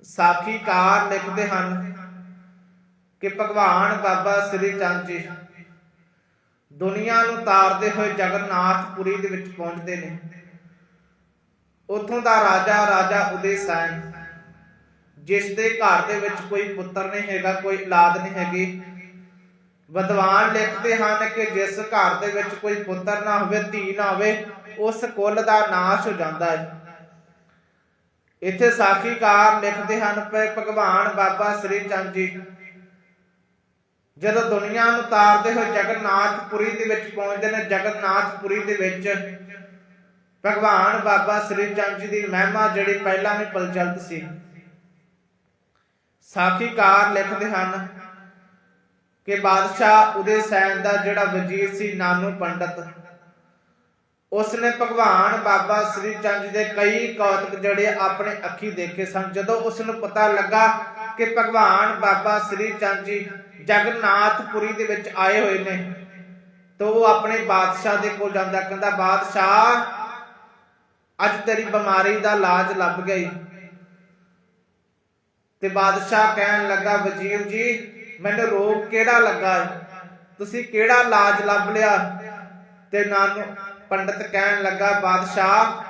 ਸਾਖੀਕਾਰ ਲਿਖਦੇ ਹਨ ਕਿ ਭਗਵਾਨ ਬਾਬਾ ਸ੍ਰੀ ਚੰਦ ਜੀ ਦੁਨੀਆ ਨੂੰ ਤਾਰਦੇ ਹੋਏ ਜਗਨਨਾਥਪੁਰੀ ਦੇ ਵਿੱਚ ਪਹੁੰਚਦੇ ਨੇ। ਉਥੋਂ ਦਾ ਰਾਜਾ ਰਾਜਾ ਉਦੇ ਸੈਨ, ਜਿਸ ਦੇ ਘਰ ਦੇ ਵਿੱਚ ਕੋਈ ਪੁੱਤਰ ਨਹੀਂ ਹੈਗਾ, ਕੋਈ ਔਲਾਦ ਨਹੀਂ ਹੈਗੀ। ਵਿਦਵਾਨ ਲਿਖਦੇ ਹਨ ਕਿ ਜਿਸ ਘਰ ਦੇ ਵਿੱਚ ਕੋਈ ਪੁੱਤਰ ਨਾ ਹੋਵੇ, ਧੀ ਨਾ ਹੋਵੇ, ਉਸ ਕੁੱਲ ਦਾ ਨਾਸ਼ ਹੋ ਜਾਂਦਾ ਹੈ। ਇੱਥੇ ਸਾਖੀਕਾਰ ਲਿਖਦੇ ਹਨ ਕਿ ਭਗਵਾਨ ਬਾਬਾ ਸ੍ਰੀ ਚੰਦ ਜੀ। ਜਦੋਂ ਦੁਨੀਆ ਨੂੰ ਤਾਰਦੇ ਹੋਏ ਜਗਨਨਾਥਪੁਰੀ ਦੇ ਵਿੱਚ ਪਹੁੰਚਦੇ ਨੇ, ਜਗਨਨਾਥਪੁਰੀ ਦੇ ਵਿੱਚ ਭਗਵਾਨ ਬਾਬਾ ਸ੍ਰੀ ਚੰਦ ਜੀ ਦੀ ਮਹਿਮਾ ਜਿਹੜੀ ਪਹਿਲਾਂ ਵੀ ਪ੍ਰਚਲਿਤ ਸੀ। ਸਾਖੀਕਾਰ ਲਿਖਦੇ ਹਨ ਕਿ ਬਾਦਸ਼ਾਹ ਉਦੇ ਸੈਨ ਦਾ ਜਿਹੜਾ ਵਜ਼ੀਰ ਸੀ, ਨਾਨੂ ਪੰਡਤ। ਉਸਨੇ ਭਗਵਾਨ ਬਾਬਾ ਸ੍ਰੀ ਚੰਦ ਜੀ ਦੇ ਕਈ ਕੌਤਕ ਜਿਹੜੇ ਆਪਣੇ ਅੱਖੀ ਦੇਖੇ ਸਨ। ਜਦੋਂ ਉਸ ਨੂੰ ਪਤਾ ਲੱਗਾ ਕਿ ਭਗਵਾਨ ਬਾਬਾ ਸ੍ਰੀ ਚੰਦ ਜੀ ਜਗਨਨਾਥਪੁਰੀ ਦੇ ਵਿੱਚ ਆਏ ਹੋਏ ਨੇ, ਤਾਂ ਉਹ ਆਪਣੇ ਬਾਦਸ਼ਾਹ ਦੇ ਕੋਲ ਜਾਂਦਾ। ਕਹਿੰਦਾ, ਬਾਦਸ਼ਾਹ, ਅੱਜ ਤੇਰੀ ਬਿਮਾਰੀ ਦਾ ਇਲਾਜ ਲੱਭ ਗਈ। ਤੇ ਬਾਦਸ਼ਾਹ ਕਹਿਣ ਲੱਗਾ, ਵਜ਼ੀਰ ਜੀ, ਮੈਨੂੰ ਰੋਗ ਕਿਹੜਾ ਲੱਗਾ ਹੈ? ਤੁਸੀਂ ਕਿਹੜਾ ਇਲਾਜ ਲੱਭ ਲਿਆ? ਤੇ ਨਾਨੂ ਪੰਡਤ ਕਹਿਣ ਲੱਗਾ, ਬਾਦਸ਼ਾਹ,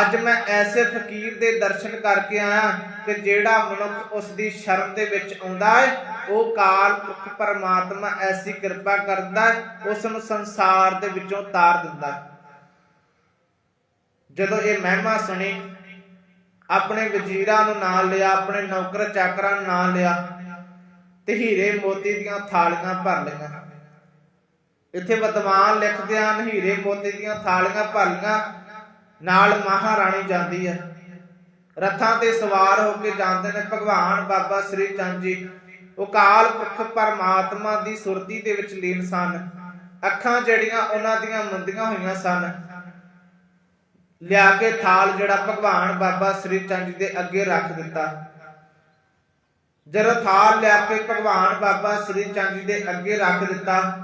ਅੱਜ ਮੈਂ ਐਸੇ ਫਕੀਰ ਦੇ ਦਰਸ਼ਨ ਕਰਕੇ ਆਇਆ ਕਿ ਜਿਹੜਾ ਮਨੁੱਖ ਉਸ ਦੀ ਸ਼ਰਨ ਦੇ ਵਿੱਚ ਆਉਂਦਾ ਹੈ ਉਹ ਕਾਲ ਪੁਰਖ ਪਰਮਾਤਮਾ ਐਸੀ ਕਿਰਪਾ ਕਰਦਾ ਹੈ ਉਸ ਨੂੰ ਸੰਸਾਰ ਦੇ ਵਿੱਚੋਂ ਤਾਰ ਦਿੰਦਾ ਹੈ ਜਦੋਂ ਇਹ ਮਹਿਮਾ ਸੁਣੀ, ਆਪਣੇ ਵਜ਼ੀਰਾਂ ਨੂੰ ਨਾਲ ਲਿਆ, ਆਪਣੇ ਨੌਕਰ ਚਾਕਰਾਂ ਨੂੰ ਨਾਲ ਲਿਆ, ਤੇ ਹੀਰੇ ਮੋਤੀ ਦੀਆਂ ਥਾਲੀਆਂ ਭਰ ਲਈਆਂ। ਇੱਥੇ ਵਿਦਵਾਨ ਲਿਖਦੇ ਹਨ ਹੀਰੇ ਮੋਤੀ ਦੀਆਂ ਥਾਲੀਆਂ ਭਰ ਨਾਲ ਮਹਾਰਾਣੀ ਜਾਂਦੀ ਹੈ ਰਥਾਂ ਤੇ ਸਵਾਰ ਹੋ ਕੇ ਜਾਂਦੇ ਨੇ ਭਗਵਾਨ ਬਾਬਾ ਸ੍ਰੀ ਚੰਦ ਜੀ। ਉਹ ਪੁਰਖ ਪਰਮਾਤਮਾ ਦੀ ਸੁਰਤੀ ਦੇ ਵਿੱਚ ਲੀਨ ਸਨ। ਅੱਖਾਂ ਜਿਹੜੀਆਂ ਉਹਨਾਂ ਦੀਆਂ ਮੰਦੀਆਂ ਹੋਈਆਂ ਸਨ। ਲਿਆ ਕੇ ਥਾਲ ਜਿਹੜਾ ਭਗਵਾਨ ਬਾਬਾ ਸ੍ਰੀ ਚੰਦ ਜੀ ਦੇ ਅੱਗੇ ਰੱਖ ਦਿੱਤਾ। ਜਦੋਂ ਥਾਲ ਲਿਆ ਕੇ ਭਗਵਾਨ ਬਾਬਾ ਸ੍ਰੀ ਚੰਦ ਜੀ ਦੇ ਅੱਗੇ ਰੱਖ ਦਿੱਤਾ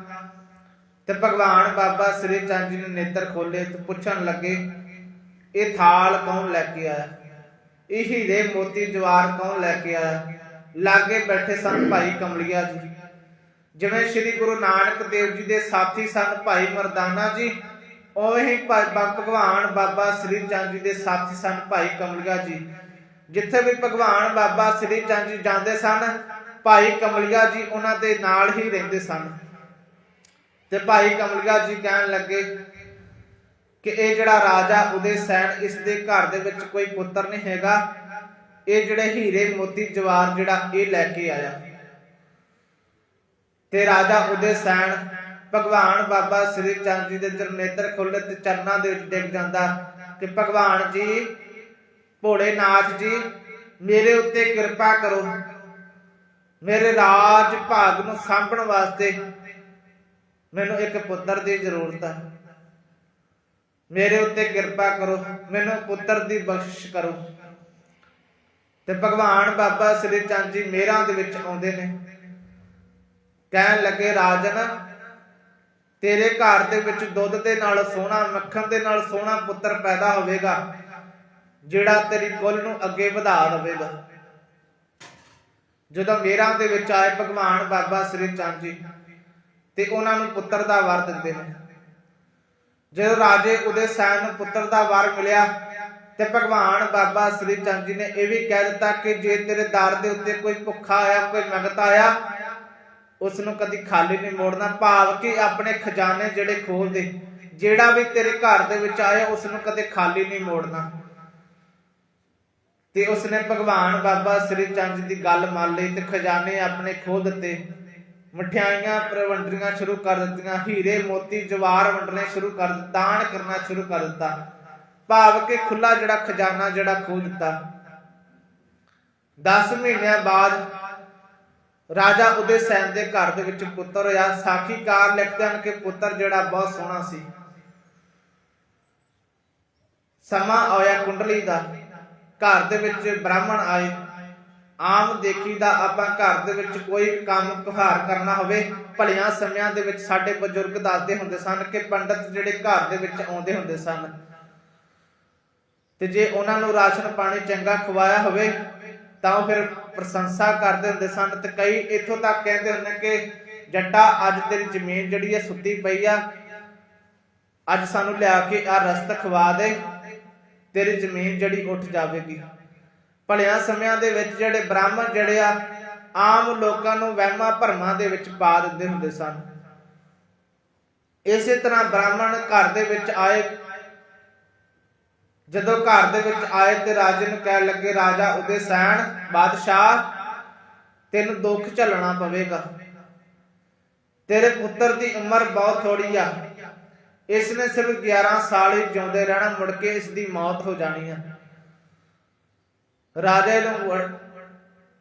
ਤੇ ਭਗਵਾਨ ਬਾਬਾ ਸ੍ਰੀ ਚੰਦ ਜੀ ਨੇ ਨੇਤਰ ਖੋਲੇ ਤੇ ਪੁੱਛਣ ਲੱਗੇ, ਇਹ ਥਾਲ ਕੌਣ ਲੈ ਕੇ ਆਇਆ? ਇਹ ਹੀਰੇ ਮੋਤੀ ਜਵਾਰ ਕੌਣ ਲੈ ਕੇ ਆਇਆ? ਲਾਗੇ ਬੈਠੇ ਸਨ ਭਾਈ ਕਮਲਿਆ ਜੀ। ਜਿਵੇਂ ਸ੍ਰੀ ਗੁਰੂ ਨਾਨਕ ਦੇਵ ਜੀ ਦੇ ਸਾਥੀ ਸਨ ਭਾਈ ਮਰਦਾਨਾ ਜੀ, ਉਵੇਂ ਹੀ ਭਗਵਾਨ ਬਾਬਾ ਸ੍ਰੀ ਚੰਦ ਜੀ ਦੇ ਸਾਥੀ ਸਨ ਭਾਈ ਕਮਲਿਆ ਜੀ। ਜਿੱਥੇ ਵੀ ਭਗਵਾਨ ਬਾਬਾ ਸ੍ਰੀ ਚੰਦ ਜੀ ਜਾਂਦੇ ਸਨ, ਭਾਈ ਕਮਲਿਆ ਜੀ ਉਹਨਾਂ ਦੇ ਨਾਲ ਹੀ ਰਹਿੰਦੇ ਸਨ। ਤੇ ਭਾਈ ਕਮਲਿਆ ਜੀ ਕਹਿਣ ਲੱਗੇ ਕਿ ਇਹ ਜਿਹੜਾ ਰਾਜਾ ਉਦੇ ਸੈਨ ਇਸ ਦੇ ਘਰ ਦੇ ਵਿੱਚ ਕੋਈ ਪੁੱਤਰ ਨਹੀਂ ਹੈਗਾ। ਇਹ ਜਿਹੜੇ ਹੀਰੇ ਮੋਤੀ ਜਵਾਰ ਜਿਹੜਾ, ਇਹ ਲੈ ਕੇ ਆਇਆ। ਤੇ ਰਾਜਾ ਉਦੇ ਸੈਨ ਭਗਵਾਨ ਬਾਬਾ ਸ੍ਰੀ ਚੰਦ ਜੀ ਦੇ ਜਰਨੇਤਰ ਖੁੱਲੇ ਤੇ ਚਰਨਾਂ ਦੇ ਵਿੱਚ ਡਿੱਗ ਜਾਂਦਾ ਕਿ ਭਗਵਾਨ ਜੀ, ਭੋਲੇ ਨਾਥ ਜੀ, ਮੇਰੇ ਉੱਤੇ ਕਿਰਪਾ ਕਰੋ। ਮੇਰੇ ਰਾਜ ਭਾਗ ਨੂੰ ਸਾਂਭਣ ਵਾਸਤੇ ਮੈਨੂੰ ਇੱਕ ਪੁੱਤਰ ਦੀ ਜ਼ਰੂਰਤ ਹੈ ਮੇਰੇ ਉੱਤੇ ਕਿਰਪਾ ਕਰੋ, ਮੈਨੂੰ ਪੁੱਤਰ ਦੀ ਬਖਸ਼ਿਸ਼ ਕਰੋ। ਤੇ ਭਗਵਾਨ ਬਾਬਾ ਸ੍ਰੀ ਚੰਦ ਜੀ ਮੇਰਾਂ ਦੇ ਵਿੱਚ ਆਉਂਦੇ ਨੇ। ਕਹਿਣ ਲੱਗੇ, ਰਾਜਨ, ਤੇਰੇ ਘਰ ਦੇ ਵਿੱਚ ਦੁੱਧ ਦੇ ਨਾਲ ਸੋਹਣਾ, ਮੱਖਣ ਦੇ ਨਾਲ ਸੋਹਣਾ ਪੁੱਤਰ ਪੈਦਾ ਹੋਵੇਗਾ, ਜਿਹੜਾ ਤੇਰੀ ਕੁੱਲ ਨੂੰ ਅੱਗੇ ਵਧਾ ਦੇਵੇਗਾ। ਜਦੋਂ ਮੇਰਾਂ ਦੇ ਵਿੱਚ ਆਏ ਭਗਵਾਨ ਬਾਬਾ ਸ੍ਰੀ ਚੰਦ ਜੀ ਤੇ ਉਹਨਾਂ ਨੂੰ ਪੁੱਤਰ ਦਾ ਵਰ ਦਿੰਦੇ ਨੇ। ਜਦੋਂ ਰਾਜੇ ਉਦੇ ਸੈਨ ਨੂੰ ਪੁੱਤਰ ਦਾ ਵਰ ਮਿਲਿਆ ਤੇ ਭਗਵਾਨ ਬਾਬਾ ਸ੍ਰੀ ਚੰਦ ਜੀ ਨੇ ਇਹ ਵੀ ਕਹਿ ਦਿੱਤਾ ਕਿ ਜੇ ਤੇਰੇ ਦਰ ਦੇ ਉੱਤੇ ਕੋਈ ਭੁੱਖਾ ਆਇਆ, ਕੋਈ ਮੰਗਤ ਆਇਆ ਉਸ ਨੂੰ ਕਦੀ ਖਾਲੀ ਨਹੀਂ ਮੋੜਨਾ, ਭਾਵ ਕਿ ਆਪਣੇ ਖਜ਼ਾਨੇ ਜਿਹੜੇ ਖੋਲ ਦੇ ਜਿਹੜਾ ਵੀ ਤੇਰੇ ਘਰ ਦੇ ਵਿੱਚ ਆਇਆ ਉਸ ਨੂੰ ਕਦੇ ਖਾਲੀ ਨਹੀਂ ਮੋੜਨਾ। ਤੇ ਉਸਨੇ ਭਗਵਾਨ ਬਾਬਾ ਸ੍ਰੀ ਚੰਦ ਜੀ ਦੀ ਗੱਲ ਮੰਨ ਲਈ ਤੇ ਖਜ਼ਾਨੇ ਆਪਣੇ ਖੋਲ ਦਿੱਤੇ। ਮਠਿਆਈਆਂ ਪ੍ਰਵੰਡਰੀਆਂ ਸ਼ੁਰੂ ਕਰ ਦਿੱਤੀਆਂ, ਹੀਰੇ, ਮੋਤੀ, ਜਵਾਰ ਵੰਡਣੇ ਸ਼ੁਰੂ ਕਰ ਦਾਨ ਕਰਨਾ ਸ਼ੁਰੂ ਕਰ ਦਿੱਤਾ। ਭਾਵ ਕਿ ਖੁੱਲਾ ਜਿਹੜਾ ਖਜ਼ਾਨਾ, ਜਿਹੜਾ ਖੋਲ ਦਿੱਤਾ। 10 ਮਹੀਨਿਆਂ ਬਾਅਦ ਰਾਜਾ ਉਦੇ ਸੈਨ ਦੇ ਘਰ ਦੇ ਵਿੱਚ ਪੁੱਤਰ ਹੋਇਆ। ਸਾਖੀਕਾਰ ਲਿਖਦੇ ਹਨ ਕਿ ਪੁੱਤਰ ਜਿਹੜਾ ਬਹੁਤ ਸੋਹਣਾ ਸੀ। ਸਮਾਂ ਆਇਆ ਕੁੰਡਲੀ ਦਾ। ਘਰ ਦੇ ਵਿੱਚ ਬ੍ਰਾਹਮਣ ਆਏ। ਆਮ ਦੇਖੀ ਦਾ ਆਪਾਂ ਘਰ ਦੇ ਵਿੱਚ ਕੋਈ ਕੰਮ ਕੁਹਾਰ ਕਰਨਾ ਹੋਵੇ, ਭਲਿਆਂ ਸਮਿਆਂ ਦੇ ਵਿੱਚ ਸਾਡੇ ਬਜ਼ੁਰਗ ਦੱਸਦੇ ਹੁੰਦੇ ਸਨ ਕਿ ਪੰਡਤ ਜਿਹੜੇ ਘਰ ਦੇ ਵਿੱਚ ਆਉਂਦੇ ਹੁੰਦੇ ਸਨ। ਤੇ ਜੇ ਉਹਨਾਂ ਨੂੰ ਰਾਸ਼ਨ ਪਾਣੀ ਚੰਗਾ ਖਵਾਇਆ ਹੋਵੇ, ਤਾਂ ਉਹ ਫਿਰ ਪ੍ਰਸ਼ੰਸਾ ਕਰਦੇ ਹੁੰਦੇ ਸਨ ਤੇ ਕਈ ਇੱਥੋਂ ਤੱਕ ਕਹਿੰਦੇ ਹੁੰਦੇ ਕਿ, ਜੱਟਾ, ਅੱਜ ਤੇਰੀ ਜ਼ਮੀਨ ਜਿਹੜੀ ਹੈ ਸੁੱਤੀ ਪਈ ਆ। ਅੱਜ ਸਾਨੂੰ ਲਿਆ ਕੇ ਆ ਰਸਤ ਖਵਾ ਦੇ, ਤੇਰੀ ਜ਼ਮੀਨ ਜਿਹੜੀ ਉੱਠ ਜਾਵੇਗੀ। ਭਲਿਆਂ ਸਮਿਆਂ ਦੇ ਵਿੱਚ ਜਿਹੜੇ ਬ੍ਰਾਹਮਣ ਜਿਹੜੇ ਆ, ਆਮ ਲੋਕਾਂ ਨੂੰ ਵਹਿਮਾਂ ਭਰਮਾਂ ਦੇ ਵਿੱਚ ਪਾ ਦਿੰਦੇ ਹੁੰਦੇ ਸਨ। ਇਸੇ ਤਰ੍ਹਾਂ ਬ੍ਰਾਹਮਣ ਘਰ ਦੇ ਵਿੱਚ ਆਏ। ਜਦੋਂ ਘਰ ਦੇ ਵਿੱਚ ਆਏ ਤੇ ਰਾਜੇ ਨੂੰ ਕਹਿਣ ਲੱਗੇ, ਰਾਜਾ ਉਦੇ ਸੈਣ, ਬਾਦਸ਼ਾਹ, ਤੈਨੂੰ ਦੁੱਖ ਝੱਲਣਾ ਪਵੇਗਾ। ਤੇਰੇ ਪੁੱਤਰ ਦੀ ਉਮਰ ਬਹੁਤ ਥੋੜੀ ਆ। ਇਸ ਨੇ ਸਿਰਫ 11 ਸਾਲ ਹੀ ਜਿਉਂਦੇ ਰਹਿਣਾ, ਮੁੜ ਕੇ ਇਸ ਦੀ ਮੌਤ ਹੋ ਜਾਣੀ ਆ। ਰਾਜੇ ਨੂੰ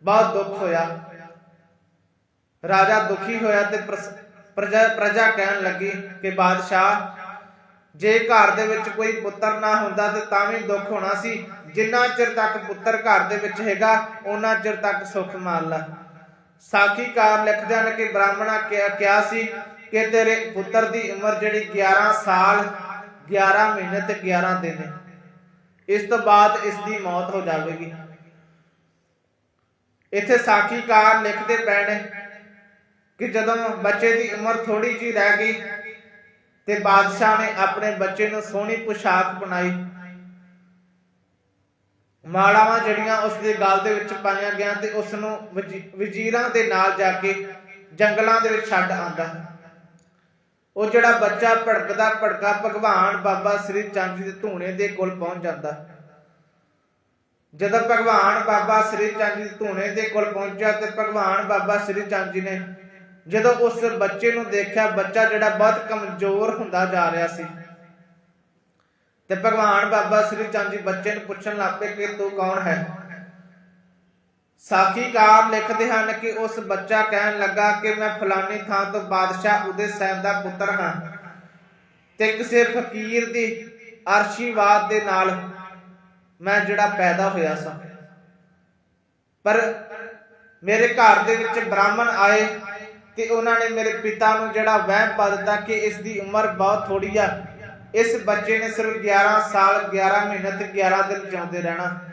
ਬਹੁਤ ਦੁੱਖ ਹੋਇਆ। ਰਾਜਾ ਦੁਖੀ ਹੋਇਆ ਤੇ ਪ੍ਰਜਾ ਪ੍ਰਜਾ ਕਹਿਣ ਲੱਗੀ ਕਿ ਬਾਦਸ਼ਾਹ, ਜੇ ਘਰ ਦੇ ਵਿੱਚ ਕੋਈ ਪੁੱਤਰ ਨਾ ਹੁੰਦਾ ਤੇ ਤਾਂ ਵੀ ਦੁੱਖ ਹੋਣਾ ਸੀ। ਜਿੰਨਾ ਚਿਰ ਤੱਕ ਪੁੱਤਰ ਘਰ ਦੇ ਵਿੱਚ ਹੈਗਾ ਉਹਨਾਂ ਚਿਰ ਤੱਕ ਸੁੱਖ ਮੰਨ ਲਾ। ਸਾਖੀਕਾਰ ਲਿਖਦੇ ਹਨ ਕਿ ਬ੍ਰਾਹਮਣਾ ਕਿਹਾ ਕਿਹਾ ਸੀ ਕਿ ਤੇਰੇ ਪੁੱਤਰ ਦੀ ਉਮਰ ਜਿਹੜੀ 11 ਸਾਲ 11 ਮਹੀਨੇ ਤੇ 11 ਦਿਨ ਹੈ। ਇਸ ਤੋਂ ਬਾਅਦ ਇਸ ਦੀ ਮੌਤ ਹੋ ਜਾਵੇਗੀ। ਇੱਥੇ ਸਾਖੀਕਾਰ ਲਿਖਦੇ ਪਏ ਕਿ ਜਦੋਂ ਬੱਚੇ ਦੀ ਉਮਰ ਥੋੜੀ ਜੀ ਰਹਿ ਗਈ ਤੇ ਬਾਦਸ਼ਾਹ ਨੇ ਆਪਣੇ ਬੱਚੇ ਨੂੰ ਸੋਹਣੀ ਪੁਸ਼ਾਕ ਬਣਾਈ। ਮਾਲਾਵਾਂ ਜਿਹੜੀਆਂ ਉਸ ਦੇ ਗਲ ਦੇ ਵਿੱਚ ਪਾਈਆਂ ਗਿਆ ਤੇ ਉਸ ਨੂੰ ਵਜ਼ੀਰਾਂ ਦੇ ਨਾਲ ਜਾ ਕੇ ਜੰਗਲਾਂ ਦੇ ਵਿੱਚ ਛੱਡ ਆਂਦਾ ਉਹ ਜਿਹੜਾ ਬੱਚਾ ਭੜਕਦਾ, ਭੜਕਾ ਭਗਵਾਨ ਬਾਬਾ ਸ੍ਰੀ ਚੰਦ ਜੀ ਦੇ ਧੂਣੇ ਦੇ ਕੋਲ ਪਹੁੰਚ ਜਾਂਦਾ। ਜਦੋਂ ਭਗਵਾਨ ਬਾਬਾ ਸ੍ਰੀ ਚੰਦ ਜੀ ਦੇ ਧੂਣੇ ਦੇ ਕੋਲ ਪਹੁੰਚਿਆ ਤੇ ਭਗਵਾਨ ਬਾਬਾ ਸ੍ਰੀ ਚੰਦ ਜੀ ਨੇ ਜਦੋਂ ਉਸ ਬੱਚੇ ਨੂੰ ਦੇਖਿਆ, ਬੱਚਾ ਜਿਹੜਾ ਬਹੁਤ ਕਮਜ਼ੋਰ ਹੁੰਦਾ ਜਾ ਰਿਹਾ ਸੀ। ਤੇ ਭਗਵਾਨ ਬਾਬਾ ਸ੍ਰੀ ਚੰਦ ਜੀ ਬੱਚੇ ਨੂੰ ਪੁੱਛਣ ਲੱਗ ਪਏ ਕਿ ਤੂੰ ਕੌਣ ਹੈ? ਸਾਖੀਕਾਰ ਲਿਖਦੇ ਹਨ ਕਿ ਉਸ ਬੱਚਾ ਕਹਿਣ ਲੱਗਾ ਕਿ ਮੈਂ ਫਲਾਨੀ ਥਾਂ ਤੋਂ ਬਾਦਸ਼ਾਹ ਉਦੇ ਸੈਨ ਦਾ ਪੁੱਤਰ ਹਾਂ ਤੇ ਕਿਸੇ ਫਕੀਰ ਦੀ ਆਸ਼ੀਰਵਾਦ ਦੇ ਨਾਲ ਮੈਂ ਜਿਹੜਾ ਪੈਦਾ ਹੋਇਆ ਸਾਂ। ਪਰ ਮੇਰੇ ਘਰ ਦੇ ਵਿੱਚ ਬ੍ਰਾਹਮਣ ਆਏ ਤੇ ਉਹਨਾਂ ਨੇ ਮੇਰੇ ਪਿਤਾ ਨੂੰ ਜਿਹੜਾ ਵਹਿਮ ਪਾ ਦਿੱਤਾ ਕਿ ਇਸ ਦੀ ਉਮਰ ਬਹੁਤ ਥੋੜੀ ਆ। ਇਸ ਬੱਚੇ ਨੇ ਸਿਰਫ 11 ਸਾਲ 11 ਮਹੀਨੇ ਤੇ 11 ਦਿਨ ਜਿਉਂਦੇ ਰਹਿਣਾ।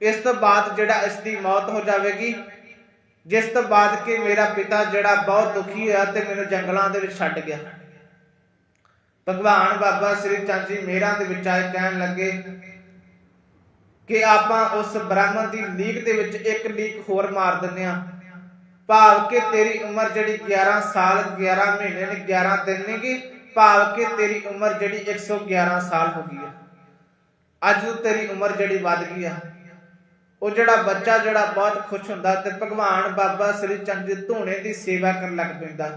ਇਸ ਤੋਂ ਬਾਅਦ ਜਿਹੜਾ ਇਸ ਦੀ ਮੌਤ ਹੋ ਜਾਵੇਗੀ, ਜਿਸ ਤੋਂ ਬਾਅਦ ਕਿ ਮੇਰਾ ਪਿਤਾ ਜਿਹੜਾ ਬਹੁਤ ਦੁਖੀ ਹੋਇਆ ਤੇ ਮੈਨੂੰ ਜੰਗਲਾਂ ਦੇ ਵਿੱਚ ਛੱਡ ਗਿਆ। ਭਗਵਾਨ ਬਾਬਾ ਸ੍ਰੀ ਚੰਦ ਜੀ ਮੇਰਾਂ ਦੇ ਵਿੱਚ ਆਏ, ਕਹਿਣ ਲੱਗੇ ਕਿ ਆਪਾਂ ਉਸ ਬ੍ਰਾਹਮਣ ਦੀ ਲੀਕ ਦੇ ਵਿੱਚ ਇੱਕ ਲੀਕ ਹੋਰ ਮਾਰ ਦਿੰਨੇ ਆ ਭਾਵ ਕਿ ਤੇਰੀ ਉਮਰ ਜਿਹੜੀ 11 ਸਾਲ 11 ਮਹੀਨੇ ਨੇ 11 ਦਿਨ ਨੇ ਕਿ ਭਾਵ ਕਿ ਤੇਰੀ ਉਮਰ ਜਿਹੜੀ 111 ਸਾਲ ਹੋ ਗਈ ਹੈ। ਅੱਜ ਤੇਰੀ ਉਮਰ ਜਿਹੜੀ ਵੱਧ ਗਈ ਆ। ਉਹ ਜਿਹੜਾ ਬੱਚਾ ਜਿਹੜਾ ਬਹੁਤ ਖੁਸ਼ ਹੁੰਦਾ ਤੇ ਭਗਵਾਨ ਬਾਬਾ ਸ੍ਰੀ ਚੰਦ ਜੀ ਧੂਣੇ ਦੀ ਸੇਵਾ ਕਰਨ ਲੱਗ ਪੈਂਦਾ।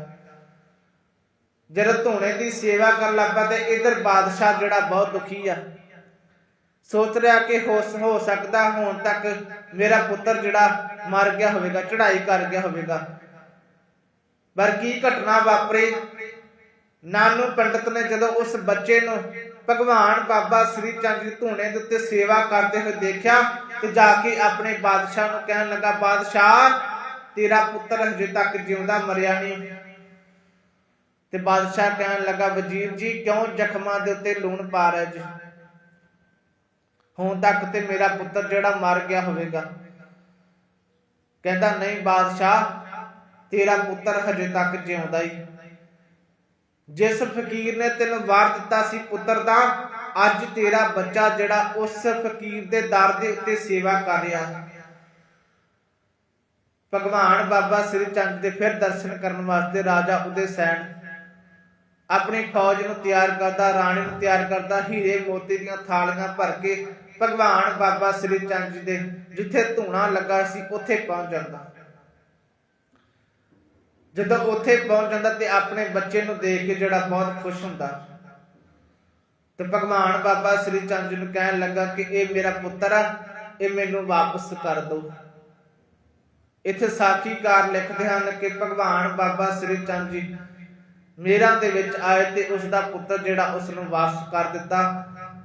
ਜਦੋਂ ਧੂਣੇ ਦੀ ਸੇਵਾ ਕਰਨ ਲੱਗ ਤੇ ਇਧਰ ਬਾਦਸ਼ਾਹ ਜਿਹੜਾ ਬਹੁਤ ਦੁਖੀ ਆ। ਸੋਚ ਰਿਹਾ ਕਿ ਹੋ ਹੋ ਸਕਦਾ, ਹੁਣ ਤੱਕ ਮੇਰਾ ਪੁੱਤਰ ਜਿਹੜਾ ਮਰ ਗਿਆ ਹੋਵੇਗਾ, ਚੜ੍ਹਾਈ ਕਰ ਗਿਆ ਹੋਵੇਗਾ। ਪਰ ਕੀ ਘਟਨਾ ਵਾਪਰੀ? ਨਾਨੂ ਪੰਡਤ ਨੇ ਜਦੋਂ ਉਸ ਬੱਚੇ ਨੂੰ ਭਗਵਾਨ ਬਾਬਾ ਸ੍ਰੀ ਚੰਦ ਜੀ ਧੂਣੇ ਦੇ ਉੱਤੇ ਸੇਵਾ ਕਰਦੇ ਹੋਏ ਦੇਖਿਆ ਤੇ ਜਾ ਕੇ ਆਪਣੇ ਬਾਦਸ਼ਾਹ ਨੂੰ ਕਹਿਣ ਲੱਗਾ, ਬਾਦਸ਼ਾਹ, ਤੇਰਾ ਪੁੱਤਰ ਹਜੇ ਤੱਕ ਜਿਉਂਦਾ ਮਰਿਆ ਨਹੀਂ। ਤੇ ਬਾਦਸ਼ਾਹ ਕਹਿਣ ਲੱਗਾ, ਵਜ਼ੀਰ ਜੀ, ਕਿਉਂ ਜ਼ਖਮਾਂ ਦੇ ਉੱਤੇ ਲੂਣ ਪਾ ਰਹੇ ਜੀ? ਹੁਣ ਤੱਕ ਤੇ ਮੇਰਾ ਪੁੱਤਰ ਜਿਹੜਾ ਮਰ ਗਿਆ ਹੋਵੇਗਾ। ਕਹਿੰਦਾ, ਨਹੀਂ ਬਾਦਸ਼ਾਹ, ਤੇਰਾ ਪੁੱਤਰ ਹਜੇ ਤੱਕ ਜਿਉਂਦਾ ਹੀ ਜਿਸ ਫਕੀਰ ਨੇ ਤੈਨੂੰ ਵਾਰ ਦਿੱਤਾ ਸੀ ਪੁੱਤਰ ਦਾ, ਅੱਜ ਤੇਰਾ ਬੱਚਾ ਜਿਹੜਾ ਉਸ ਫਕੀਰ ਦੇ ਦਰ ਦੇ ਉੱਤੇ ਸੇਵਾ ਕਰ ਰਿਹਾ। ਭਗਵਾਨ ਬਾਬਾ ਸ੍ਰੀ ਚੰਦ ਦੇ ਫਿਰ ਦਰਸ਼ਨ ਕਰਨ ਵਾਸਤੇ ਰਾਜਾ ਉਦੇ ਸੈਨ ਆਪਣੀ ਫੌਜ ਨੂੰ ਤਿਆਰ ਕਰਦਾ, ਰਾਣੀ ਨੂੰ ਤਿਆਰ ਕਰਦਾ, ਹੀਰੇ ਮੋਤੀ ਦੀਆਂ ਥਾਲੀਆਂ ਭਰ ਕੇ ਭਗਵਾਨ ਬਾਬਾ ਸ੍ਰੀ ਚੰਦ ਜੀ ਦੇ ਜਿੱਥੇ ਧੂਣਾ ਲੱਗਾ ਸੀ, ਉੱਥੇ ਪਹੁੰਚ ਜਾਂਦਾ। ਜਦੋਂ ਉੱਥੇ ਪਹੁੰਚ ਜਾਂਦਾ ਤੇ ਆਪਣੇ ਬੱਚੇ ਨੂੰ ਦੇਖ ਕੇ ਜਿਹੜਾ ਬਹੁਤ ਖੁਸ਼ ਹੁੰਦਾ। ਤੇ ਭਗਵਾਨ ਬਾਬਾ ਸ੍ਰੀ ਚੰਦ ਜੀ ਨੂੰ ਕਹਿਣ ਲੱਗਾ ਕਿ ਇਹ ਮੇਰਾ ਪੁੱਤਰ ਆ, ਇਹ ਮੈਨੂੰ ਵਾਪਸ ਕਰ ਦਿਓ ਇੱਥੇ ਸਾਖੀਕਾਰ ਲਿਖਦੇ ਹਨ ਕਿ ਭਗਵਾਨ ਬਾਬਾ ਸ੍ਰੀ ਚੰਦ ਜੀ ਮੇਰਾ ਦੇ ਵਿੱਚ ਆਏ ਤੇ ਉਸ ਦਾ ਪੁੱਤਰ ਜਿਹੜਾ ਉਸ ਨੂੰ ਵਾਪਸ ਕਰ ਦਿੱਤਾ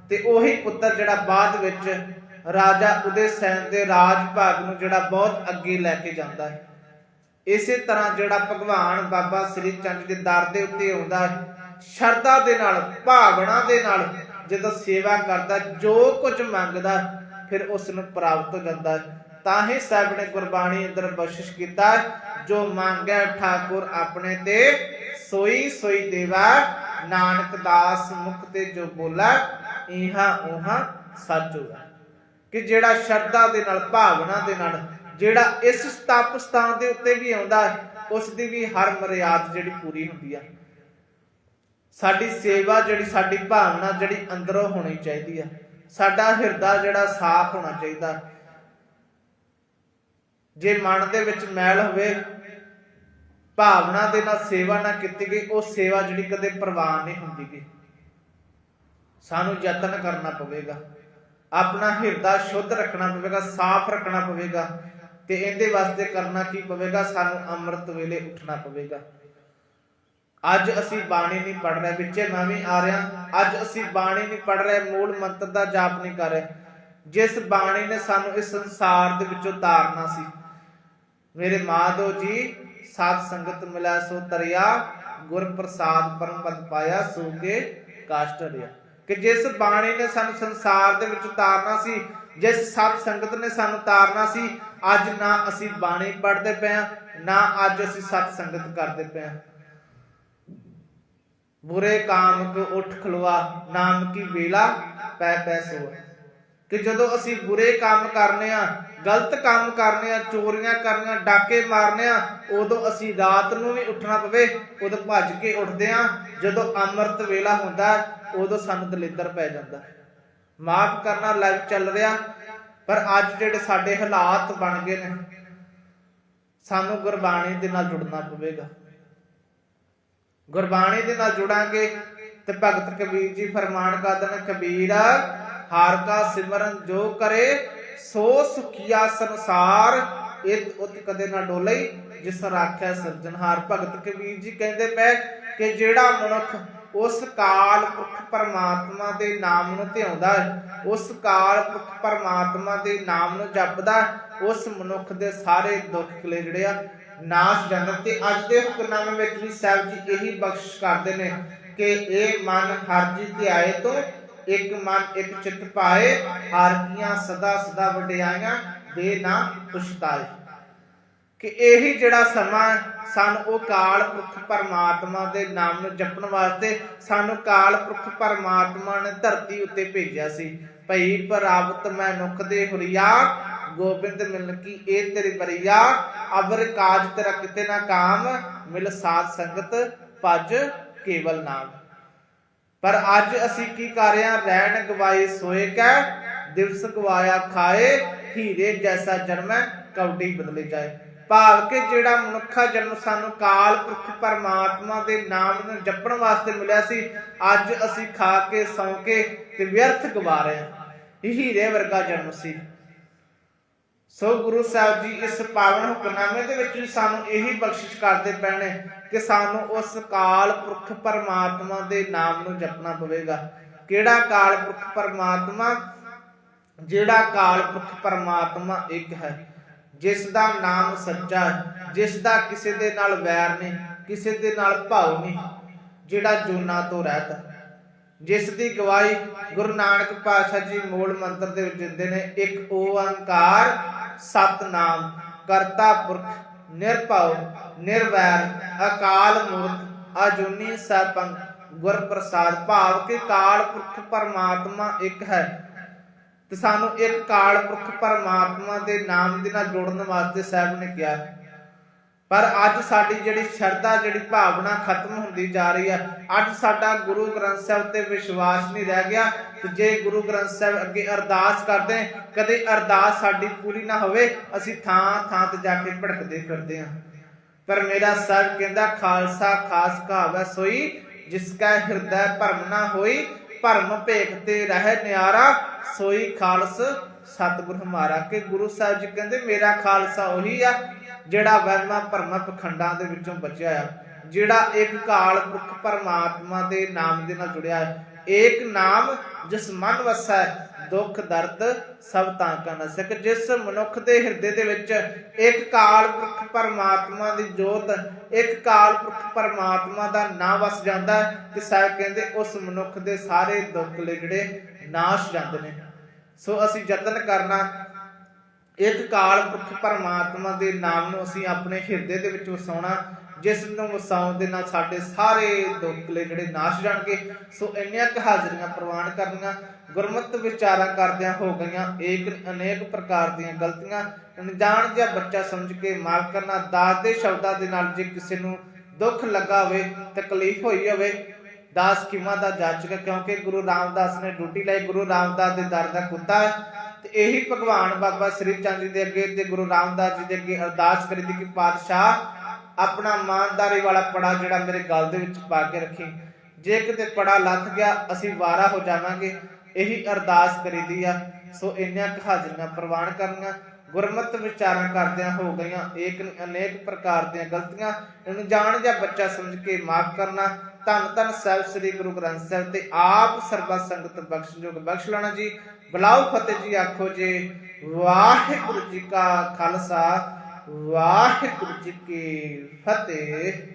ਤੇ ਉਹੀ ਪੁੱਤਰ ਜਿਹੜਾ ਬਾਅਦ ਵਿੱਚ ਰਾਜਾ ਉਦੇ ਸੈਨ ਦੇ ਰਾਜ ਭਾਗ ਨੂੰ ਜਿਹੜਾ ਬਹੁਤ ਅੱਗੇ ਲੈ ਕੇ ਜਾਂਦਾ ਹੈ। ਇਸੇ ਤਰ੍ਹਾਂ ਜਿਹੜਾ ਭਗਵਾਨ ਬਾਬਾ ਸ੍ਰੀ ਚੰਦ ਦੇ ਦਰ ਦੇ ਉੱਤੇ ਆਉਂਦਾ ਸ਼ਰਧਾ ਦੇ ਨਾਲ, ਭਾਵਨਾ ਦੇ ਨਾਲ ਜਦੋਂ ਸੇਵਾ ਕਰਦਾ ਜੋ ਕੁਝ ਮੰਗਦਾ ਫਿਰ ਉਸ ਨੂੰ ਪ੍ਰਾਪਤ ਹੋ। ਜਾਂਦਾ ਤਾਂ ਹੀ ਸਾਹਿਬ ਨੇ ਗੁਰਬਾਣੀ ਅੰਦਰ ਬਖਸ਼ਿਸ਼ ਕੀਤਾ ਜੋ ਮੰਗੈ ਠਾਕੁਰ ਆਪਣੇ ਤੇ, ਸੋਈ ਸੋਈ ਦੇਵਾ, ਨਾਨਕ ਦਾਸ ਮੁਖ ਤੇ ਜੋ ਬੋਲਾ ਇਹਾ ਉਹਾ ਸੱਚ ਹੋਗਾ ਕਿ ਜਿਹੜਾ ਸ਼ਰਧਾ ਦੇ ਨਾਲ, ਭਾਵਨਾ ਦੇ ਨਾਲ ਜਿਹੜਾ ਇਸ ਤਪ ਸਥਾਨ ਦੇ ਉੱਤੇ ਵੀ ਆਉਂਦਾ ਹੈ, ਉਸ ਦੀ ਵੀ ਹਰ ਮਰਿਆਦ ਜਿਹੜੀ ਪੂਰੀ ਹੁੰਦੀ ਆ। ਸਾਡੀ ਸੇਵਾ ਜਿਹੜੀ ਸਾਡੀ ਭਾਵਨਾ ਜਿਹੜੀ ਅੰਦਰੋਂ ਹੋਣੀ ਚਾਹੀਦੀ ਆ। ਸਾਡਾ ਹਿਰਦਾ ਜਿਹੜਾ ਸਾਫ਼ ਹੋਣਾ ਚਾਹੀਦਾ। ਜੇ ਮਨ ਦੇ ਵਿੱਚ ਮੈਲ ਹੋਵੇ ਭਾਵਨਾ ਦੇ ਨਾਲ ਸੇਵਾ ਨਾ ਕੀਤੀ ਗਈ ਉਹ ਸੇਵਾ ਜਿਹੜੀ ਕਦੇ ਪ੍ਰਵਾਨ ਨਹੀਂ ਹੁੰਦੀ ਗਈ ਸਾਨੂੰ ਯਤਨ ਕਰਨਾ ਪਵੇਗਾ। ਆਪਣਾ ਹਿਰਦਾ ਸ਼ੁੱਧ ਰੱਖਣਾ ਪਵੇਗਾ ਸਾਫ਼ ਰੱਖਣਾ ਪਵੇਗਾ। ਤੇ ਇਹਦੇ ਵਾਸਤੇ ਕਰਨਾ ਕੀ ਪਵੇਗਾ? ਸਾਨੂੰ ਅੰਮ੍ਰਿਤ ਵੇਲੇ ਉੱਠਣਾ ਪਵੇਗਾ। ਅੱਜ ਅਸੀਂ ਬਾਣੀ ਨਹੀਂ ਪੜ ਰਹੇ। ਵਿੱਚੇ ਮੈਂ ਵੀ ਆ ਰਿਹਾ। ਅੱਜ ਅਸੀਂ ਬਾਣੀ ਨਹੀਂ ਪੜ ਰਹੇ। ਮੂਲ ਮੰਤਰ ਦਾ ਜਾਪ ਨਹੀਂ ਕਰ ਰਹੇ। ਜਿਸ ਬਾਣੀ ਨੇ ਸਾਨੂੰ ਇਸ ਸੰਸਾਰ ਦੇ ਵਿੱਚੋਂ ਤਾਰਨਾ ਸੀ। ਮੇਰੇ ਮਾਧੋ ਜੀ, ਸਾਧ ਸੰਗਤ ਮਿਲਾ ਸੋ ਤਰਿਆ ਗੁਰ ਪ੍ਰਸਾਦ ਪਰਮ ਪਦ ਪਾਇਆ, ਸੋ ਕੇ ਕਾਸ਼ਟ ਰਿਆ। ਕਿ ਜਿਸ ਬਾਣੀ ਨੇ ਸਾਨੂੰ ਸੰਸਾਰ ਦੇ ਵਿੱਚ ਤਾਰਨਾ ਸੀ, ਜਿਸ ਸਤ ਸੰਗਤ ਨੇ ਸਾਨੂੰ ਤਾਰਨਾ ਸੀ ਅੱਜ ਨਾ ਅਸੀਂ ਬਾਣੀ ਪੜ੍ਹਦੇ ਪਏ ਹਾਂ, ਨਾ ਅੱਜ ਅਸੀਂ ਸਤ ਸੰਗਤ ਕਰਦੇ ਪਏ ਹਾਂ। ਬੁਰੇ ਕਾਮ ਕੋ ਉਠ ਖਲਵਾ ਨਾਮ ਕੀ ਵੇਲਾ, ਪੈ ਪੈ ਸੋ ਕਿ ਜਦੋਂ ਅਸੀਂ ਬੁਰੇ ਕੰਮ ਕਰਨੇ ਆ ਗਲਤ ਕੰਮ ਕਰਨੇ ਆ ਚੋਰੀਆਂ ਕਰਨੀਆਂ ਡਾਕੇ ਮਾਰਨੇ ਆ ਉਦੋਂ ਅਸੀਂ ਰਾਤ ਨੂੰ ਵੀ ਉੱਠਣਾ ਪਵੇ, ਉਦੋਂ ਭੱਜ ਕੇ ਉੱਠਦੇ ਆ ਜਦੋਂ ਅੰਮ੍ਰਿਤ ਵੇਲਾ ਹੁੰਦਾ ਉਦੋਂ ਸਾਨੂੰ ਦਲਿੱਦਰ ਪੈ ਜਾਂਦਾ ਮਾਫ ਕਰਨਾ ਲਾਈਵ ਚੱਲ ਰਿਹਾ ਪਰ ਅੱਜ ਜਿਹੜੇ ਸਾਡੇ ਹਾਲਾਤ ਬਣ ਗਏ ਨੇ, ਸਾਨੂੰ ਗੁਰਬਾਣੀ ਦੇ ਨਾਲ ਜੁੜਨਾ ਪਵੇਗਾ। ਗੁਰਬਾਣੀ ਦੇ ਨਾਲ ਜੁੜਾਂਗੇ ਤੇ ਭਗਤ ਕਬੀਰ ਜੀ ਫਰਮਾਨ ਕਰਦੇ ਨੇ, ਕਬੀਰ, ਹਾਰ ਕਾ ਸਿਮਰਨ ਜੋ ਕਰੇ, ਸੋ ਸੁਖੀਆ ਸੰਸਾਰ ਇਤ ਉਤ ਕਦੇ ਨਾ ਡੋਲੇ ਜਿਸ ਰਾਖਿਆ ਸਿਰਜਣਹਾਰ। ਭਗਤ ਕਬੀਰ ਜੀ ਕਹਿੰਦੇ ਪਏ ਕਿ ਜਿਹੜਾ ਮਨੁੱਖ ਉਸ ਕਾਲ ਪੁਰਖ ਪਰਮਾਤਮਾ ਦੇ ਨਾਮ ਨੂੰ ਧਿਆਉਂਦਾ ਉਸ ਕਾਲ ਪੁਰਖ ਪਰਮਾਤਮਾ ਦੇ ਨਾਮ ਨੂੰ ਜਪਦਾ ਹੈ, ਉਸ ਮਨੁੱਖ ਦੇ ਸਾਰੇ ਦੁੱਖ ਕਲੇ ਜਿਹੜੇ ਆ ਨਾਸ਼ ਜਾਂਦੇ ਤੇ ਅੱਜ ਦੇ ਹੁਕਮਨਾਮੇ ਵਿੱਚ ਵੀ ਸਾਹਿਬ ਜੀ ਇਹੀ ਬਖਸ਼ਿਸ਼ ਕਰਦੇ ਨੇ ਕਿ ਇਹ ਮਨ ਹਰ ਜੀ ਧਿਆਏ ਤੋਂ ਇੱਕ ਮਨ ਇੱਕ ਚਿੱਤ ਪਾਏ ਆਰਕੀਆਂ ਸਦਾ ਸਦਾ ਵਡਿਆਈਆਂ ਦੇ ਨਾ ਪੁਛਤਾਏ ਕਿ ਇਹੀ ਜਿਹੜਾ ਸਮਾਂ ਸਾਨੂੰ ਉਹ ਕਾਲ ਪੁਰਖ ਪਰਮਾਤਮਾ ਦੇ ਨਾਮ ਨੂੰ ਜਪਣ ਵਾਸਤੇ ਸਾਨੂੰ ਕਾਲ ਪੁਰਖ ਪਰਮਾਤਮਾ ਨੇ ਧਰਤੀ ਉੱਤੇ ਭੇਜਿਆ ਸੀ। ਭਈ ਪ੍ਰਾਪਤ ਮੈਂ ਦੇ ਹੁਰੀਆ, ਗੋਬਿੰਦ ਮਿਲਨ ਕੀ ਇਹ ਤੇਰੀ ਬਰੀਆ ਅਬਰ ਕਾਜ ਤੇਰਾ ਕਿਤੇ ਨਾ ਕਾਮ, ਮਿਲ ਸਾਧ ਸੰਗਤ ਭਜ ਕੇਵਲ ਨਾਮ। ਪਰ ਅੱਜ ਅਸੀਂ ਕੀ ਕਰ ਰਹੇ ਹਾਂ? ਰਹਿਣ ਗਵਾਏ ਸੋਏ ਕੈ, ਦਿਵਸ ਗਵਾਇਆ ਖਾਏ, ਹੀਰੇ ਜੈਸਾ ਜਨਮ ਕੌਡੀ ਬਦਲੇ ਜਾਏ। ਭਾਵ ਕਿ ਜਿਹੜਾ ਮਨੁੱਖਾ ਜਨਮ ਸਾਨੂੰ ਕਾਲ ਪੁਰਖ ਪਰਮਾਤਮਾ ਦੇ ਨਾਮ ਨੂੰ ਜਪਣ ਵਾਸਤੇ ਮਿਲਿਆ ਸੀ, ਅੱਜ ਅਸੀਂ ਖਾ ਕੇ, ਸੌਂ ਕੇ ਤੇ ਵਿਅਰਥ ਗਵਾ ਰਹੇ ਹਾਂ। ਇਹ ਹੀਰੇ ਵਰਗਾ ਜਨਮ ਸੀ। ਸੋ ਗੁਰੂ ਸਾਹਿਬ ਜੀ ਇਸ ਪਾਵਨ ਹੁਕਮਨਾਮੇ ਦੇ ਵਿੱਚ ਵੀ ਸਾਨੂੰ ਇਹੀ ਬਖਸ਼ਿਸ਼ ਕਰਦੇ ਪਏ ਨੇ ਕਿ ਸਾਨੂੰ ਉਸ ਕਾਲ ਪੁਰਖ ਪਰਮਾਤਮਾ ਦੇ ਨਾਮ ਨੂੰ ਜਪਣਾ ਪਵੇਗਾ। ਕਿਹੜਾ ਕਾਲ ਪੁਰਖ ਪਰਮਾਤਮਾ? ਜਿਹੜਾ ਕਾਲ ਪੁਰਖ ਪਰਮਾਤਮਾ ਇੱਕ ਹੈ। ਜਿਸ ਦਾ ਨਾਮ ਸੱਚਾ ਹੈ, ਜਿਸ ਦਾ ਕਿਸੇ ਦੇ ਨਾਲ ਵੈਰ ਨਹੀਂ, ਕਿਸੇ ਦੇ ਨਾਲ ਭਾਉ ਨਹੀਂ, ਜਿਹੜਾ ਜੂਨਾ ਤੋਂ ਰਹਿਤ ਜਿਸ ਦੀ ਗਵਾਹੀ ਗੁਰੂ ਨਾਨਕ ਪਾਤਸ਼ਾਹ ਜੀ ਮੂਲ ਮੰਤਰ ਦੇ ਵਿੱਚ ਦਿੰਦੇ ਨੇ, ਇੱਕ ਓੰਕਾਰ ਸਤਨਾਮ, ਕਰਤਾ ਪੁਰਖ, ਨਿਰਭਉ, ਨਿਰਵੈਰ, ਅਕਾਲ ਮੂਰਤ ਅਜੂਨੀ ਸੈਭੰ ਗੁਰ ਪ੍ਰਸਾਦ ਭਾਵ ਕਿ ਕਾਲ ਪੁਰਖ ਪਰਮਾਤਮਾ ਇੱਕ ਹੈ। ਤੇ ਸਾਨੂੰ ਇੱਕ ਕਾਲ ਪੁਰਖ ਪਰਮਾਤਮਾ ਦੇ ਨਾਮ ਦੇ ਨਾਲ ਜੋੜਨ ਵਾਸਤੇ ਸਾਹਿਬ ਨੇ ਕਿਹਾ ਪਰ ਅੱਜ ਸਾਡੀ ਜਿਹੜੀ ਸ਼ਰਧਾ, ਜਿਹੜੀ ਭਾਵਨਾ ਖਤਮ ਹੁੰਦੀ ਜਾ ਰਹੀ ਹੈ, ਅੱਜ ਸਾਡਾ ਗੁਰੂ ਗ੍ਰੰਥ ਸਾਹਿਬ ਤੇ ਵਿਸ਼ਵਾਸ ਨਹੀਂ ਰਹਿ ਗਿਆ। ਤੇ ਜੇ ਗੁਰੂ ਗ੍ਰੰਥ ਸਾਹਿਬ ਅੱਗੇ ਅਰਦਾਸ ਕਰਦੇ, ਕਦੇ ਅਰਦਾਸ ਸਾਡੀ ਪੂਰੀ ਨਾ ਹੋਵੇ, ਅਸੀਂ ਥਾਂ ਥਾਂ ਤੇ ਜਾ ਕੇ ਭਟਕਦੇ ਫਿਰਦੇ ਹਾਂ। ਪਰ ਮੇਰਾ ਸਾਹਿਬ ਕਹਿੰਦਾ, ਖਾਲਸਾ ਖਾਸ ਕਹਾਵੈ ਸੋਈ, ਜਿਸ ਕਾ ਹਿਰਦੈ ਭਰਮ ਨਾ ਹੋਈ ਭਰਮ ਭੇਖ ਤੇ ਰਹਿ ਨਿਆਰਾ, ਸੋਈ ਖਾਲਸ ਸਤਿਗੁਰ ਹਮਾਰਾ। ਕਿ ਗੁਰੂ ਸਾਹਿਬ ਜੀ ਕਹਿੰਦੇ, ਮੇਰਾ ਖਾਲਸਾ ਉਹੀ ਆ, ਜਿਹੜਾ ਵਹਿਮਾਂ ਭਰਮਾਂ ਪਖੰਡਾਂ ਦੇ ਵਿੱਚੋਂ ਬਚਿਆ ਆ। ਜਿਹੜਾ ਇੱਕ ਕਾਲ ਪੁਰਖ ਪਰਮਾਤਮਾ ਦੇ ਨਾਮ ਦੇ ਨਾਲ ਜੁੜਿਆ ਹੈ ਏਕ ਨਾਮ ਜਿਸ ਮਨ ਵਸੈ ਦੁੱਖ, ਦਰਦ ਸਭ ਤਾਂ ਕਾ ਨ ਜਿਸ ਮਨੁੱਖ ਦੇ ਹਿਰਦੇ ਦੇ ਵਿੱਚ ਇੱਕ ਕਾਲ ਪੁਰਖ ਪਰਮਾਤਮਾ ਦੀ ਜੋਤ, ਇੱਕ ਕਾਲ ਪੁਰਖ ਪਰਮਾਤਮਾ ਦਾ ਨਾਮ ਵਸ ਜਾਂਦਾ ਹੈ ਤੇ ਸਾਹਿਬ ਕਹਿੰਦੇ ਉਸ ਮਨੁੱਖ ਦੇ ਸਾਰੇ ਦੁੱਖ ਜਿਹੜੇ ਨਾਸ਼ ਜਾਂਦੇ ਨੇ। ਸੋ ਅਸੀਂ ਯਤਨ ਕਰਨਾ, ਇੱਕ ਕਾਲ ਪੁਰਖ ਪਰਮਾਤਮਾ ਦੇ ਨਾਮ ਨੂੰ ਅਸੀਂ ਆਪਣੇ ਹਿਰਦੇ ਦੇ ਵਿੱਚ ਵਸਾਉਣਾ ਜਿਸ ਨੂੰ ਵਸਾਉਣ ਦੇ ਨਾਲ ਸਾਡੇ ਸਾਰੇ ਦੁੱਖਲੇ ਜਿਹੜੇ ਨਾਸ਼ ਜਾਣਗੇ ਸੋ ਇੰਨੀਆਂ ਕੁ ਹਾਜ਼ਰੀਆਂ ਪ੍ਰਵਾਨ ਕਰਨੀਆਂ, ਗੁਰਮਤਿ ਵਿਚਾਰਾਂ ਕਰਦਿਆਂ ਹੋ ਗਈਆਂ, ਏਕ ਅਨੇਕ ਪ੍ਰਕਾਰ ਦੀਆਂ ਗਲਤੀਆਂ ਅਣਜਾਣ ਜਿਹਾ ਬੱਚਾ ਸਮਝ ਕੇ ਮਾਫ ਦਾਸ ਦੇ ਸ਼ਬਦਾਂ ਦੇ ਨਾਲ ਜੇ ਕਿਸੇ ਨੂੰ ਦੁੱਖ ਲੱਗਾ ਹੋਵੇ, ਤਕਲੀਫ ਹੋਈ ਹੋਵੇ, ਦਾਸ ਕੀਮਾ ਦਾ ਜਾਚਕ ਹੈ ਕਿਉਂਕਿ ਗੁਰੂ ਰਾਮਦਾਸ ਨੇ ਡਿਊਟੀ ਲਈ, ਗੁਰੂ ਰਾਮਦਾਸ ਦੇ ਦਰ ਦਾ ਕੁੱਤਾ ਹੈ। ਤੇ ਇਹੀ ਭਗਵਾਨ ਬਾਬਾ ਸ੍ਰੀ ਚੰਦ ਜੀ ਦੇ ਅੱਗੇ ਤੇ ਗੁਰੂ ਰਾਮਦਾਸ ਜੀ ਦੇ ਅੱਗੇ ਅਰਦਾਸ ਕਰੀਦੀ ਕਿ ਪਾਤਸ਼ਾਹ ਆਪਣਾ ਇਮਾਨਦਾਰੀ ਵਾਲਾ ਪੜਾ ਜਿਹੜਾ ਮੇਰੇ ਗਲ ਦੇ ਵਿੱਚ ਪਾ ਕੇ ਰੱਖੀ। ਜੇ ਕਿਤੇ ਪੜਾ ਲੱਥ ਗਿਆ, ਅਸੀਂ ਵਾਰਾ ਹੋ ਜਾਵਾਂਗੇ। ਇਹੀ ਅਰਦਾਸ ਕਰੀਦੀ ਆ। ਸੋ ਇੰਨੀਆਂ ਹਾਜ਼ਰੀਆਂ ਪ੍ਰਵਾਨ ਕਰਨੀਆਂ। ਗੁਰਮਤਿ ਵਿਚਾਰਾਂ ਕਰਦਿਆਂ ਹੋ ਗਈਆਂ। ਏਕ ਅਨੇਕ ਪ੍ਰਕਾਰ ਦੀਆਂ ਗਲਤੀਆਂ। ਅਣਜਾਣ ਜਾਂ ਬੱਚਾ ਸਮਝ ਕੇ ਮਾਫ ਕਰਨਾ। ਧੰਨ ਧੰਨ ਸਾਹਿਬ ਸ੍ਰੀ ਗੁਰੂ ਗ੍ਰੰਥ ਸਾਹਿਬ ਤੇ ਆਪ ਸਰਬਾ ਸੰਗਤ ਬਖਸ਼ਯੋਗ ਬਖਸ਼ ਲੈਣਾ ਜੀ। ਬਲਾਉ ਫਤਿਹ ਜੀ ਆਖੋ ਜੀ। ਵਾਹਿਗੁਰੂ ਜੀ ਕਾ ਖਾਲਸਾ। ਵਾਹਿਗੁਰੂ ਜੀ ਕੀ ਫਤਿਹ।